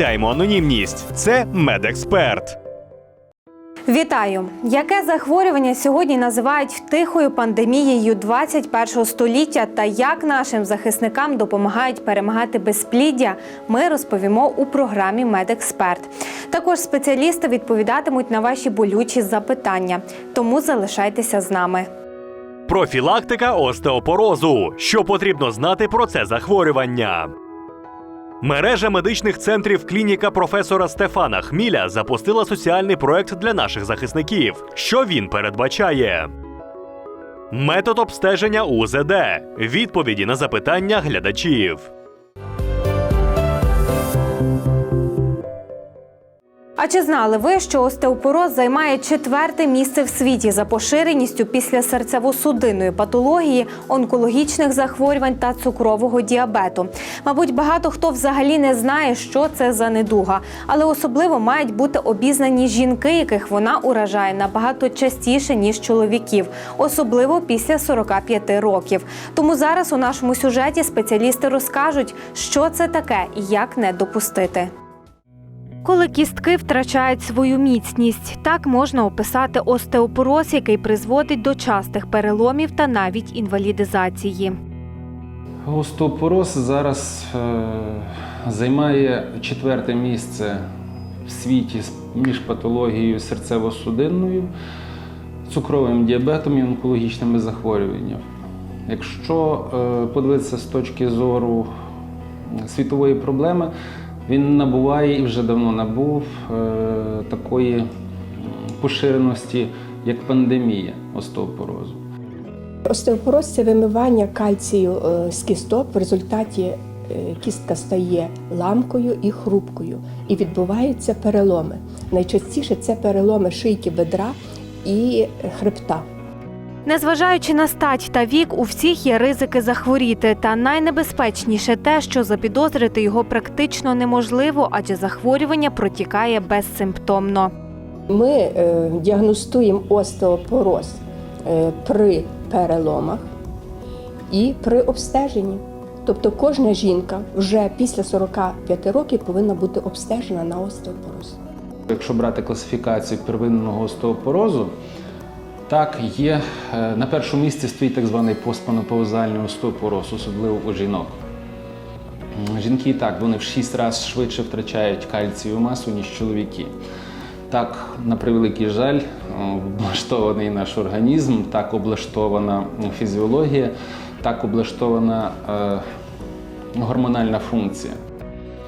анонімність. Це медексперт. Вітаю! Яке захворювання сьогодні називають тихою пандемією 21 століття та як нашим захисникам допомагають перемагати безпліддя, ми розповімо у програмі Медексперт. Також спеціалісти відповідатимуть на ваші болючі запитання. Тому залишайтеся з нами. Профілактика остеопорозу. Що потрібно знати про це захворювання? Мережа медичних центрів клініка професора Стефана Хміля запустила соціальний проект для наших захисників. Що він передбачає? Метод обстеження УЗД. Відповіді на запитання глядачів. А чи знали ви, що остеопороз займає четверте місце в світі за поширеністю після серцево-судинної патології, онкологічних захворювань та цукрового діабету? Мабуть, багато хто взагалі не знає, що це за недуга, але особливо мають бути обізнані жінки, яких вона уражає набагато частіше ніж чоловіків, особливо після 45 років. Тому зараз у нашому сюжеті спеціалісти розкажуть, що це таке і як не допустити. Коли кістки втрачають свою міцність, так можна описати остеопороз, який призводить до частих переломів та навіть інвалідизації. Остеопороз зараз е, займає четверте місце в світі між патологією серцево-судинною, цукровим діабетом і онкологічними захворюваннями. Якщо е, подивитися з точки зору світової проблеми, він набуває і вже давно набув е, такої поширеності, як пандемія остеопорозу. Остеопороз це вимивання кальцію е, з кісток. В результаті е, кістка стає ламкою і хрупкою, і відбуваються переломи. Найчастіше це переломи шийки бедра і хребта. Незважаючи на стать та вік, у всіх є ризики захворіти. Та найнебезпечніше те, що запідозрити його практично неможливо, адже захворювання протікає безсимптомно. Ми е, діагностуємо остеопороз е, при переломах і при обстеженні. Тобто кожна жінка вже після 45 років повинна бути обстежена на остеопороз. Якщо брати класифікацію первинного остеопорозу, так є е, на першому місці стоїть так званий постпанопаузальний остеопороз, особливо у жінок. Жінки так вони в 6 разів швидше втрачають кальцієву масу, ніж чоловіки. Так, на превеликий жаль, облаштований наш організм, так облаштована фізіологія, так облаштована е, гормональна функція.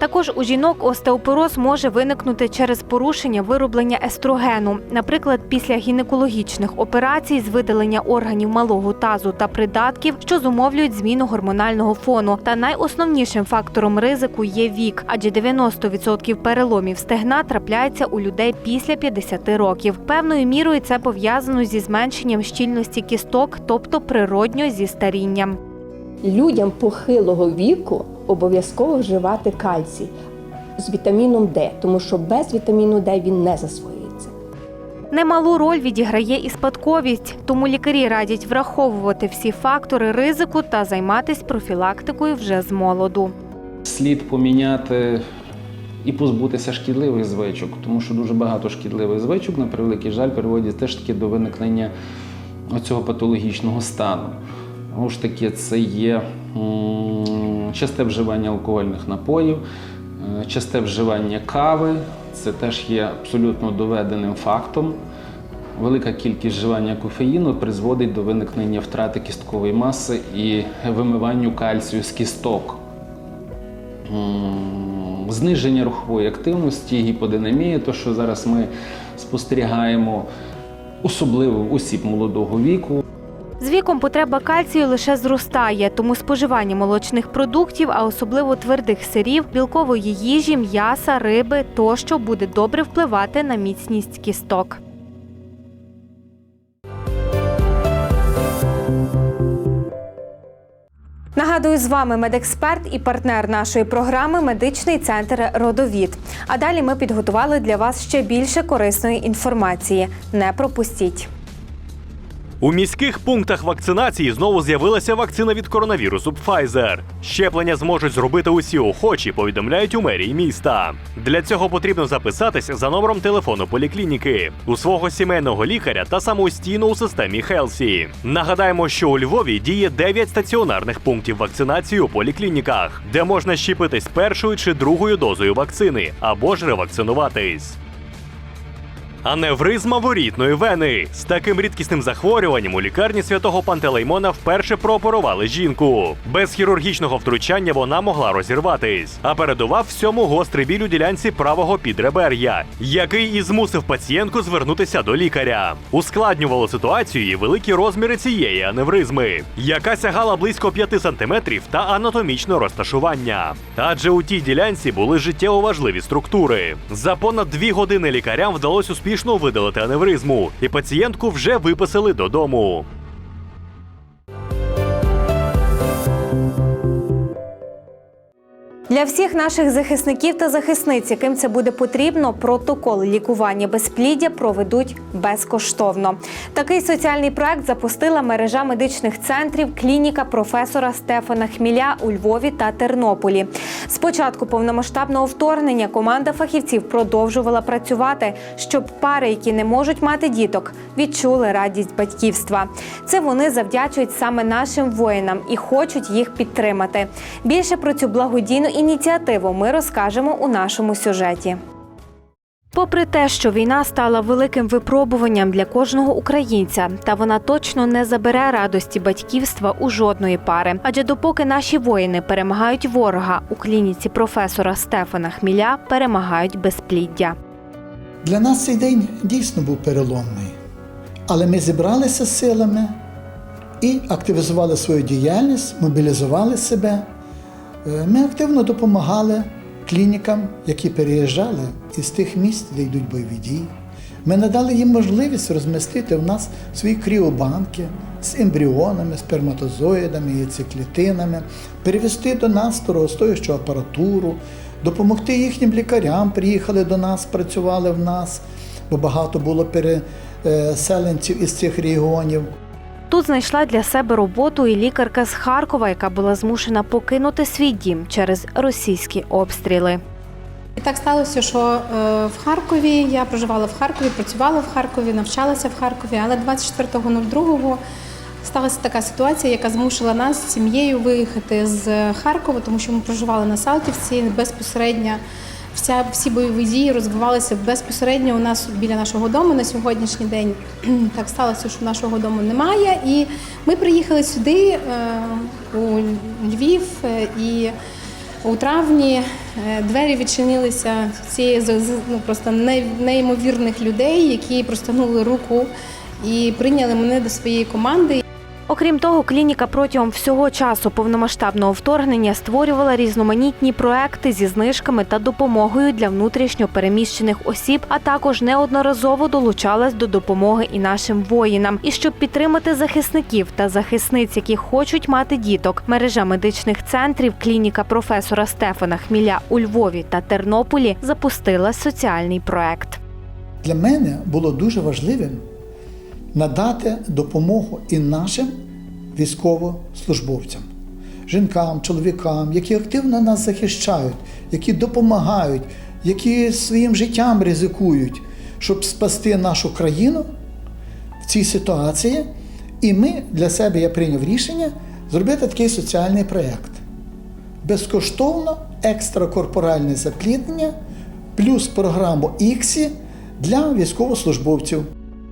Також у жінок остеопороз може виникнути через порушення вироблення естрогену, наприклад, після гінекологічних операцій з видалення органів малого тазу та придатків, що зумовлюють зміну гормонального фону. Та найосновнішим фактором ризику є вік, адже 90% переломів стегна трапляється у людей після 50 років. Певною мірою це пов'язано зі зменшенням щільності кісток, тобто природньо зі старінням. Людям похилого віку обов'язково вживати кальцій з вітаміном Д, тому що без вітаміну Д він не засвоюється. Немалу роль відіграє і спадковість, тому лікарі радять враховувати всі фактори ризику та займатися профілактикою вже з молоду. Слід поміняти і позбутися шкідливих звичок, тому що дуже багато шкідливих звичок, на превеликий жаль, приводять теж таки до виникнення цього патологічного стану. Знову ж таки, це є часте вживання алкогольних напоїв, е, часте вживання кави, це теж є абсолютно доведеним фактом. Велика кількість вживання кофеїну призводить до виникнення втрати кісткової маси і вимиванню кальцію з кісток. Зниження рухової активності, гіподинамія, то що зараз ми спостерігаємо, особливо в осіб молодого віку. Віком потреба кальцію лише зростає, тому споживання молочних продуктів, а особливо твердих сирів, білкової їжі, м'яса, риби тощо буде добре впливати на міцність кісток. Нагадую, з вами медексперт і партнер нашої програми Медичний центр Родовід. А далі ми підготували для вас ще більше корисної інформації. Не пропустіть. У міських пунктах вакцинації знову з'явилася вакцина від коронавірусу Pfizer. Щеплення зможуть зробити усі охочі, повідомляють у мерії міста. Для цього потрібно записатись за номером телефону поліклініки у свого сімейного лікаря та самостійно у системі Хелсі. Нагадаємо, що у Львові діє 9 стаціонарних пунктів вакцинації у поліклініках, де можна щепитись першою чи другою дозою вакцини або ж ревакцинуватись. Аневризма ворітної вени з таким рідкісним захворюванням у лікарні святого Пантелеймона вперше прооперували жінку. Без хірургічного втручання вона могла розірватись, а передував всьому гострий біль у ділянці правого підребер'я, який і змусив пацієнтку звернутися до лікаря. Ускладнювало ситуацію і великі розміри цієї аневризми, яка сягала близько 5 сантиметрів та анатомічне розташування. Адже у тій ділянці були життєво важливі структури. За понад дві години лікарям вдалося успішно видалити аневризму, і пацієнтку вже виписали додому. Для всіх наших захисників та захисниць, яким це буде потрібно, протокол лікування безпліддя проведуть безкоштовно. Такий соціальний проект запустила мережа медичних центрів клініка професора Стефана Хміля у Львові та Тернополі. З початку повномасштабного вторгнення команда фахівців продовжувала працювати, щоб пари, які не можуть мати діток, відчули радість батьківства. Це вони завдячують саме нашим воїнам і хочуть їх підтримати. Більше про цю благодійну ініціативу ми розкажемо у нашому сюжеті. Попри те, що війна стала великим випробуванням для кожного українця, та вона точно не забере радості батьківства у жодної пари. Адже допоки наші воїни перемагають ворога у клініці професора Стефана Хміля, перемагають безпліддя. Для нас цей день дійсно був переломний. Але ми зібралися з силами і активізували свою діяльність, мобілізували себе. Е, Ми активно допомагали клінікам, які переїжджали із тих місць, де йдуть бойові дії. Ми надали їм можливість розмістити в нас свої кріобанки з ембріонами, сперматозоїдами, яйцеклітинами, перевести до нас дорогостоящу апаратуру, допомогти їхнім лікарям, приїхали до нас, працювали в нас, бо багато було переселенців із цих регіонів. Тут знайшла для себе роботу і лікарка з Харкова, яка була змушена покинути свій дім через російські обстріли. І так сталося, що е, в Харкові я проживала в Харкові, працювала в Харкові, навчалася в Харкові, але 24.02 сталася така ситуація, яка змусила нас з сім'єю виїхати з Харкова, тому що ми проживали на Салтівці безпосередньо. Вся всі бойові дії розвивалися безпосередньо у нас біля нашого дому на сьогоднішній день. Так сталося, що нашого дому немає. І ми приїхали сюди, е, у Львів, е, і у травні е, двері відчинилися цієї ну, просто неймовірних людей, які простягнули руку і прийняли мене до своєї команди. Окрім того, клініка протягом всього часу повномасштабного вторгнення створювала різноманітні проекти зі знижками та допомогою для внутрішньо переміщених осіб, а також неодноразово долучалась до допомоги і нашим воїнам. І щоб підтримати захисників та захисниць, які хочуть мати діток, мережа медичних центрів клініка професора Стефана Хміля у Львові та Тернополі запустила соціальний проект. Для мене було дуже важливим надати допомогу і нашим військовослужбовцям, жінкам, чоловікам, які активно нас захищають, які допомагають, які своїм життям ризикують, щоб спасти нашу країну в цій ситуації. І ми для себе я прийняв рішення зробити такий соціальний проєкт. Безкоштовно екстракорпоральне запліднення плюс програму ІКСІ для військовослужбовців.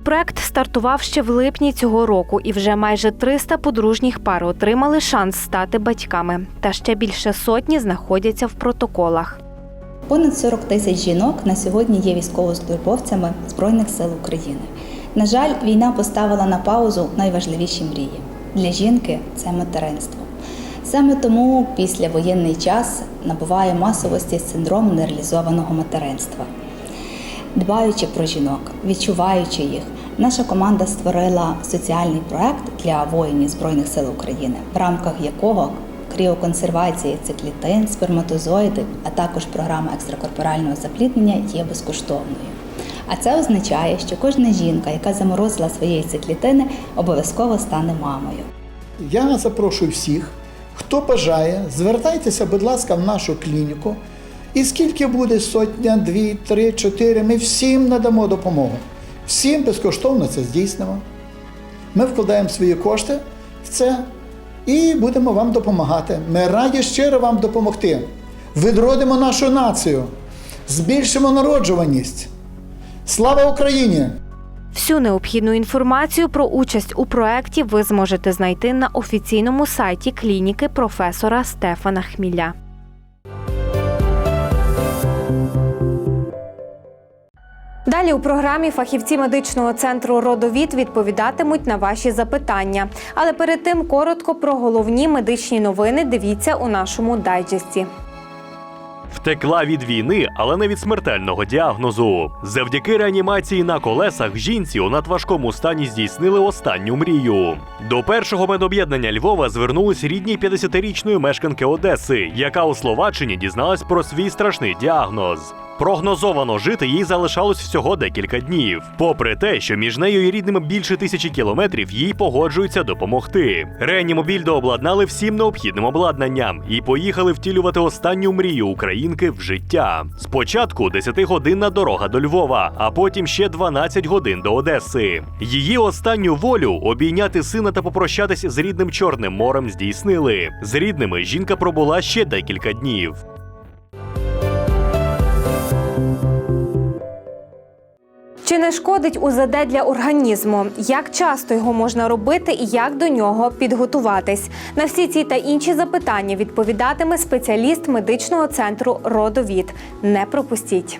Проект стартував ще в липні цього року, і вже майже 300 подружніх пар отримали шанс стати батьками. Та ще більше сотні знаходяться в протоколах. Понад 40 тисяч жінок на сьогодні є військовослужбовцями Збройних сил України. На жаль, війна поставила на паузу найважливіші мрії. Для жінки це материнство. Саме тому післявоєнний час набуває масовості синдром нереалізованого материнства. Дбаючи про жінок, відчуваючи їх, наша команда створила соціальний проект для воїнів Збройних сил України, в рамках якого кріоконсервація циклітин, сперматозоїди, а також програма екстракорпорального запліднення є безкоштовною. А це означає, що кожна жінка, яка заморозила своєї циклітини, обов'язково стане мамою. Я запрошую всіх, хто бажає, звертайтеся, будь ласка, в нашу клініку. І скільки буде сотня, дві, три, чотири, ми всім надамо допомогу. Всім безкоштовно це здійснимо. Ми вкладаємо свої кошти в це і будемо вам допомагати. Ми раді щиро вам допомогти. Відродимо нашу націю, збільшимо народжуваність. Слава Україні! Всю необхідну інформацію про участь у проєкті ви зможете знайти на офіційному сайті клініки професора Стефана Хміля. Далі у програмі фахівці медичного центру Родовід відповідатимуть на ваші запитання. Але перед тим коротко про головні медичні новини дивіться у нашому дайджесті. Втекла від війни, але не від смертельного діагнозу. Завдяки реанімації на колесах жінці у надважкому стані здійснили останню мрію. До першого медоб'єднання Львова звернулись рідні 50-річної мешканки Одеси, яка у Словаччині дізналась про свій страшний діагноз. Прогнозовано жити їй залишалось всього декілька днів. Попри те, що між нею і рідними більше тисячі кілометрів їй погоджуються допомогти. Реанімобіль дообладнали всім необхідним обладнанням і поїхали втілювати останню мрію українки в життя. Спочатку 10-годинна дорога до Львова, а потім ще 12 годин до Одеси. Її останню волю обійняти сина та попрощатись з рідним Чорним морем здійснили. З рідними жінка пробула ще декілька днів. Чи не шкодить УЗД для організму? Як часто його можна робити і як до нього підготуватись? На всі ці та інші запитання відповідатиме спеціаліст медичного центру Родовід. Не пропустіть.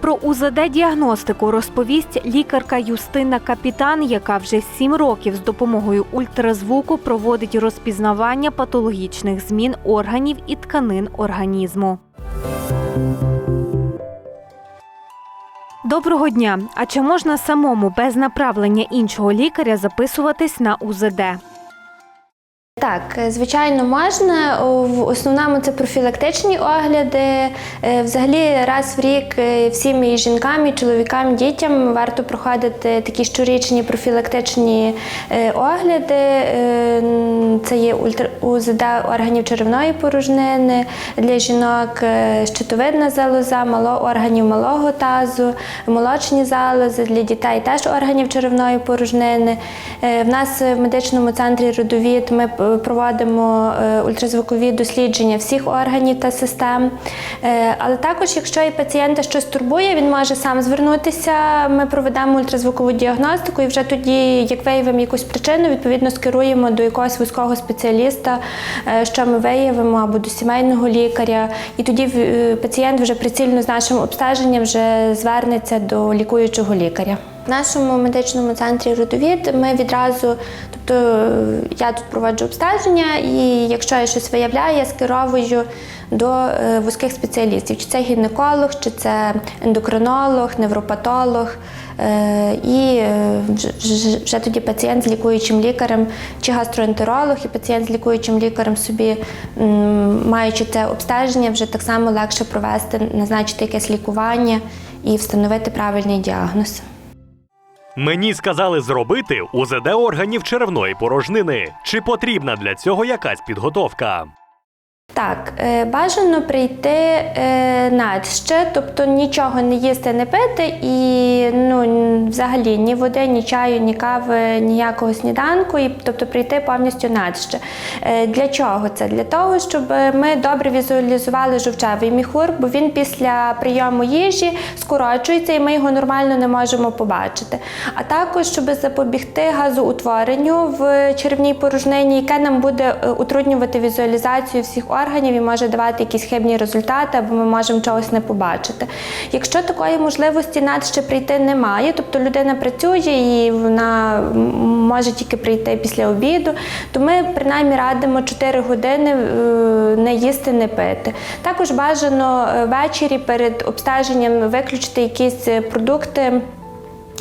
Про УЗД-діагностику розповість лікарка Юстина Капітан, яка вже сім років з допомогою ультразвуку проводить розпізнавання патологічних змін органів і тканин організму. Доброго дня! А чи можна самому без направлення іншого лікаря записуватись на УЗД? Так, е, звичайно, можна. В основному це профілактичні огляди. Е, Взагалі, раз в рік е, всім і жінкам, і чоловікам, дітям варто проходити такі щорічні профілактичні огляди. Це є УЗД органів черевної порожнини для жінок, щитовидна залоза, органів малого тазу, молочні залози для дітей теж органів черевної порожнини. В нас в медичному центрі родовід ми проводимо е, ультразвукові дослідження всіх органів та систем. Е, Але також, якщо і пацієнта щось турбує, він може сам звернутися. Ми проведемо ультразвукову діагностику і вже тоді, як виявимо якусь причину, відповідно скеруємо до якогось вузького спеціаліста, е, що ми виявимо, або до сімейного лікаря. І тоді пацієнт вже прицільно з нашим обстеженням вже звернеться до лікуючого лікаря. Нашому медичному центрі родовід ми відразу, тобто я тут проводжу обстеження, і якщо я щось виявляю, я скеровую до е, вузьких спеціалістів, чи це гінеколог, чи це ендокринолог, невропатолог. Е, І е, вже тоді пацієнт з лікуючим лікарем, чи гастроентеролог, і пацієнт з лікуючим лікарем собі, маючи це обстеження, вже так само легше провести, назначити якесь лікування і встановити правильний діагноз. Мені сказали зробити УЗД органів черевної порожнини. Чи потрібна для цього якась підготовка? Так, е, бажано прийти е, надще, тобто нічого не їсти, не пити і ну, взагалі ні води, ні чаю, ні кави, ніякого сніданку, і, тобто прийти повністю надще. Е, Для чого це? Для того, щоб ми добре візуалізували жовчевий міхур, бо він після прийому їжі скорочується і ми його нормально не можемо побачити. А також, щоб запобігти газоутворенню в червній порожнині, яке нам буде утруднювати візуалізацію всіх органів і може давати якісь хибні результати, або ми можемо чогось не побачити. Якщо такої можливості надще прийти немає, тобто людина працює і вона може тільки прийти після обіду, то ми принаймні радимо 4 години е, не їсти, не пити. Також бажано е, ввечері перед обстеженням виключити якісь е, продукти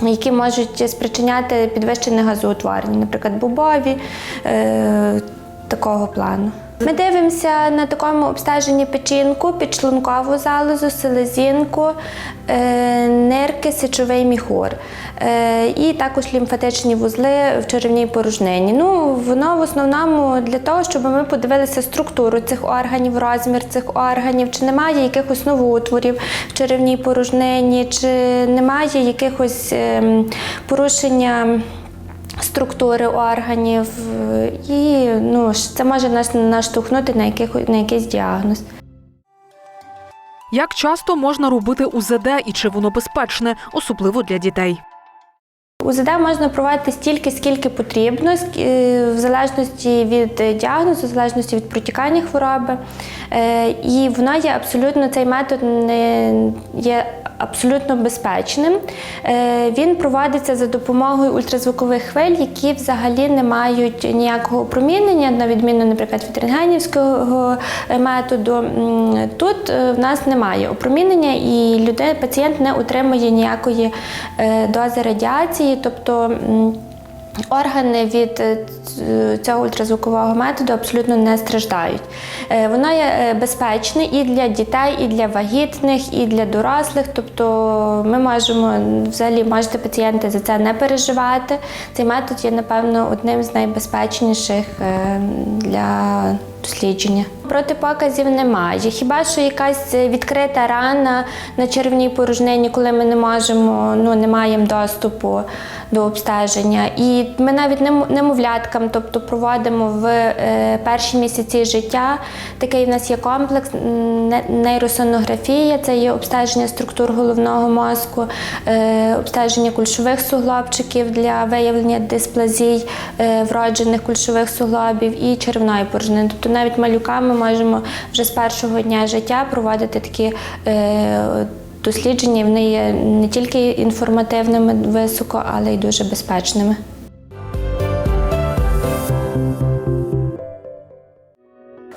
які можуть спричиняти підвищене газоутворення, наприклад, бобові е, такого плану. Ми дивимося на такому обстеженні печінку, підшлункову залозу, селезінку, е, нирки, сечовий міхур. Е, і також лімфатичні вузли в черевній порожнині. Ну, воно в основному для того, щоб ми подивилися структуру цих органів, розмір цих органів, чи немає якихось новоутворів в черевній порожнині, чи немає якихось ем, порушення структури органів, і ну, це може нас наштовхнути на, яких, на якийсь діагноз. Як часто можна робити УЗД і чи воно безпечне, особливо для дітей? УЗД можна проводити стільки, скільки потрібно, е, в залежності від е, діагнозу, в залежності від протікання хвороби. Е, І воно є абсолютно цей метод є абсолютно безпечним. Він проводиться за допомогою ультразвукових хвиль, які взагалі не мають ніякого опромінення, на відміну, наприклад, від рентгенівського методу. Тут в нас немає опромінення, і людей, пацієнт не отримує ніякої дози радіації, тобто. Органи від е, цього ультразвукового методу абсолютно не страждають. Е, Воно є е, безпечне і для дітей, і для вагітних, і для дорослих. Тобто ми можемо взагалі можете пацієнти за це не переживати. Цей метод є, напевно, одним з найбезпечніших для дослідження. Протипоказів немає. Хіба що якась відкрита рана на червній порожнині, коли ми не можемо, ну не маємо доступу до обстеження. І ми навіть немовляткам, тобто проводимо в е, перші місяці життя. Такий в нас є комплекс нейросонографія, це є обстеження структур головного мозку, е, обстеження кульшових суглобчиків для виявлення дисплазій е, вроджених кульшових суглобів і червної порожнини. Тобто навіть малюка ми можемо вже з першого дня життя проводити такі. е, Дослідження вони є не тільки інформативними високо, але й дуже безпечними.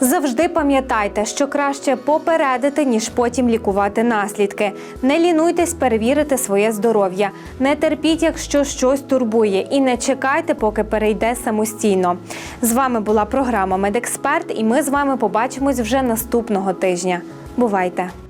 Завжди пам'ятайте, що краще попередити, ніж потім лікувати наслідки. Не лінуйтесь перевірити своє здоров'я. Не терпіть, якщо щось турбує, і не чекайте, поки перейде самостійно. З вами була програма Медексперт, і ми з вами побачимось вже наступного тижня. Бувайте!